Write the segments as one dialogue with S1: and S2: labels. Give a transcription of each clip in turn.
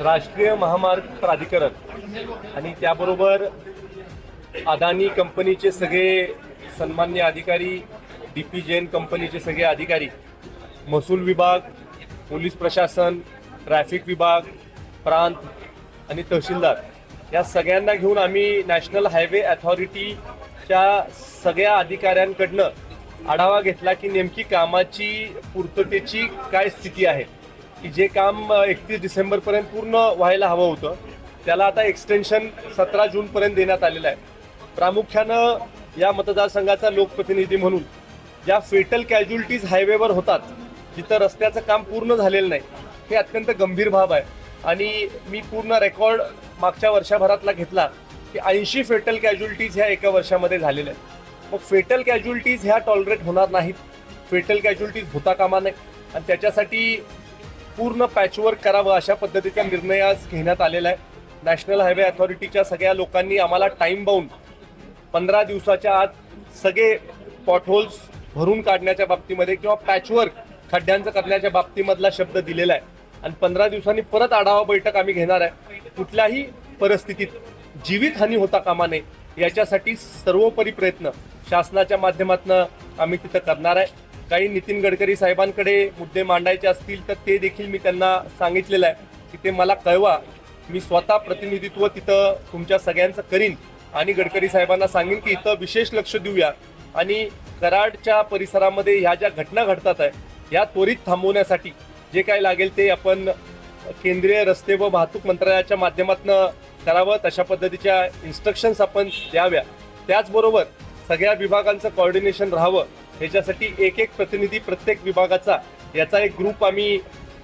S1: राष्ट्रीय महामार्ग प्राधिकरण. आणि त्याबरोबर अदानी कंपनीचे सगळे सन्मान्य अधिकारी डी पी जैन कंपनीचे सगळे अधिकारी महसूल विभाग पोलीस प्रशासन ट्रॅफिक विभाग प्रांत आणि तहसीलदार या सगळ्यांना घेऊन आम्ही नॅशनल हायवे अथॉरिटीच्या सगळ्या अधिकाऱ्यांकडनं आढावा घेतला की नेमकी कामाची पूर्ततेची काय स्थिती आहे. की जे काम एकतीस डिसेंबरपर्यंत पूर्ण व्हायला हवं होतं त्याला आता एक्सटेन्शन सतरा जूनपर्यंत देण्यात आलेलं आहे. प्रामुख्यानं या मतदारसंघाचा लोकप्रतिनिधी म्हणून ज्या फेटल कॅज्युलिटीज हायवेवर होतात जिथं रस्त्याचं काम पूर्ण झालेलं नाही हे अत्यंत गंभीर बाब आहे. आणि मी पूर्ण रेकॉर्ड मागच्या वर्षभरातला घेतला की ऐंशी फेटल कॅज्युलिटीज ह्या एका वर्षामध्ये झालेल्या आहेत. मग फेटल कॅज्युलिटीज ह्या टॉलरेट होणार नाहीत. फेटल कॅज्युलिटीज होता कामा नये. आणि त्याच्यासाठी पूर्ण पॅचवर्क करावं अशा पद्धतीचा निर्णय आज घेण्यात आलेला आहे. नॅशनल हायवे अथॉरिटीच्या सगळ्या लोकांनी आम्हाला टाईम बाउंड पंधरा दिवसाच्या आत सगळे पॉटहोल्स भरून काढण्याच्या बाबतीमध्ये किंवा पॅचवर्क खड्ड्यांचं करण्याच्या बाबतीमधला शब्द दिलेला आहे. आणि पंधरा दिवसांनी परत आढावा बैठक आम्ही घेणार आहे. कुठल्याही परिस्थितीत जीवितहानी होता कामा नये याच्यासाठी सर्वोपरी प्रयत्न शासनाच्या माध्यमातून आम्ही तिथं करणार आहे. काही नितीन गडकरी साहेबांकडे मुद्दे मांडायचे असतील तर ते देखील मी त्यांना सांगितलेलं आहे की ते मला कळवा. मी स्वतः प्रतिनिधित्व तिथं तुमच्या सगळ्यांचं करीन आणि गडकरी साहेबांना सांगेन की इथं विशेष लक्ष देऊया. आणि कराडच्या परिसरामध्ये ह्या ज्या घटना घडतात आहे ह्या त्वरित थांबवण्यासाठी जे काय लागेल ते आपण केंद्रीय रस्ते व वाहतूक मंत्रालयाच्या माध्यमातून करावं. तशा पद्धतीच्या इन्स्ट्रक्शन्स आपण द्याव्या. त्याचबरोबर सगळ्या विभागांचं कॉर्डिनेशन राहावं. ह्याच्यासाठी एक एक प्रतिनिधी प्रत्येक विभागाचा याचा एक ग्रुप आम्ही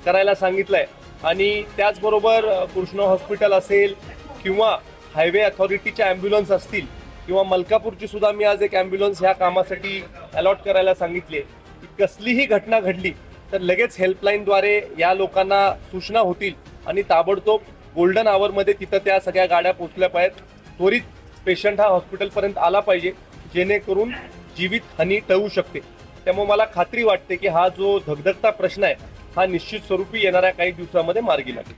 S1: करायला सांगितलाय. आणि त्याचबरोबर कृष्णा कृष्ण हॉस्पिटल असेल किंवा हायवे अथॉरिटीच्या ॲम्ब्युलन्स असतील किंवा मलकापूरची सुद्धा मी आज एक ॲम्ब्युलन्स ह्या कामासाठी अलॉट करायला सांगितली की कसलीही घटना घडली तर लगेच हेल्पलाईनद्वारे या लोकांना सूचना होतील आणि ताबडतोब गोल्डन आवरमध्ये तिथं त्या सगळ्या गाड्या पोचल्या पाहिजेत. त्वरित पेशंट हा हॉस्पिटलपर्यंत आला पाहिजे जेणेकरून जीवित हानी टळू शकते. त्यामुळे मला खात्री वाटते की हा जो धगधगता प्रश्न आहे हा निश्चित स्वरूपी येणाऱ्या काही दिवसामध्ये मार्गी लागेल.